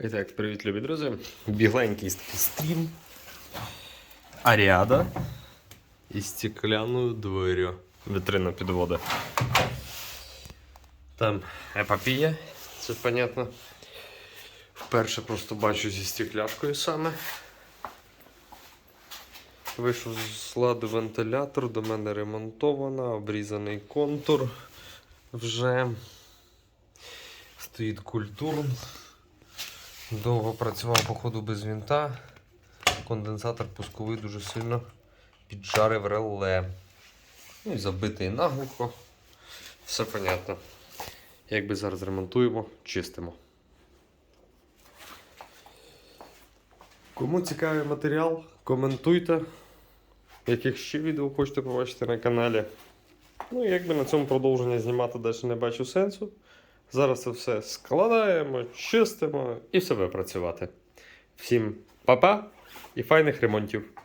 І так, привіт, любі друзі. Бігленький такий стрім. Аріада і стеклянною дверю. Вітрина підводи. Там епопія, це понятно. Вперше просто бачу зі стекляшкою саме. Вийшов з ладу вентилятор, до мене ремонтована, обрізаний контур вже. Стоїть культурн. Довго працював, походу, без вінта. Конденсатор пусковий дуже сильно піджарив реле. Ну і забитий наглухо. Все понятно. Якби зараз ремонтуємо, чистимо. Кому цікавий матеріал, коментуйте. Яких ще відео хочете побачити на каналі. Ну, і якби на цьому продовження знімати далі не бачу сенсу. Зараз це все складаємо, чистимо і все працювати. Всім па-па і файних ремонтів!